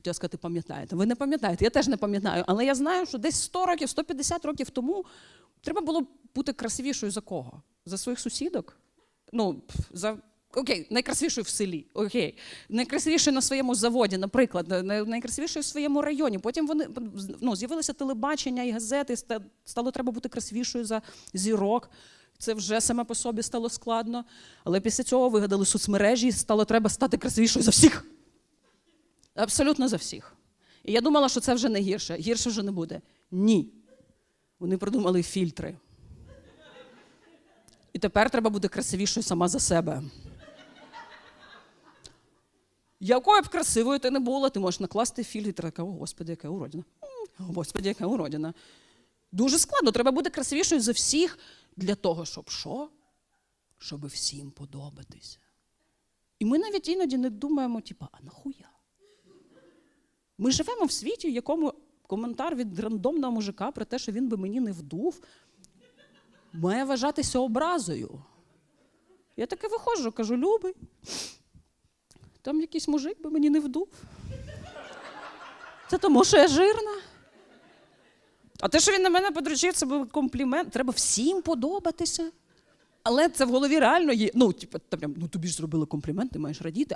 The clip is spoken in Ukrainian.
хотіла сказати, пам'ятаєте. Ви не пам'ятаєте, я теж не пам'ятаю. Але я знаю, що десь 100 років, 150 років тому треба було бути красивішою за кого? За своїх сусідок? Ну, за. Окей, найкрасивішою в селі, окей, найкрасивішою на своєму заводі, наприклад, найкрасивішою в своєму районі. Потім вони ну, з'явилося телебачення і газети, стало треба бути красивішою за зірок. Це вже саме по собі стало складно. Але після цього вигадали соцмережі, стало треба стати красивішою за всіх. Абсолютно за всіх. І я думала, що це вже не гірше. Гірше вже не буде. Ні. Вони придумали фільтри. І тепер треба бути красивішою сама за себе. Якою б красивою ти не була, ти можеш накласти фільтр така, о, господи, яка уродина. О, господи, яка уродина. Дуже складно, треба бути красивішою за всіх для того, щоб що? Щоб всім подобатися. І ми навіть іноді не думаємо, типа, а нахуя? Ми живемо в світі, в якому коментар від рандомного мужика про те, що він би мені не вдув, має вважатися образою. Я таки виходжу, кажу, любий, там якийсь мужик би мені не вдув. Це тому, що я жирна. А те, що він на мене подручив, це був комплімент. Треба всім подобатися. Але це в голові реально є. Ну, типу, та прям, ну тобі ж зробили комплімент, ти маєш радіти.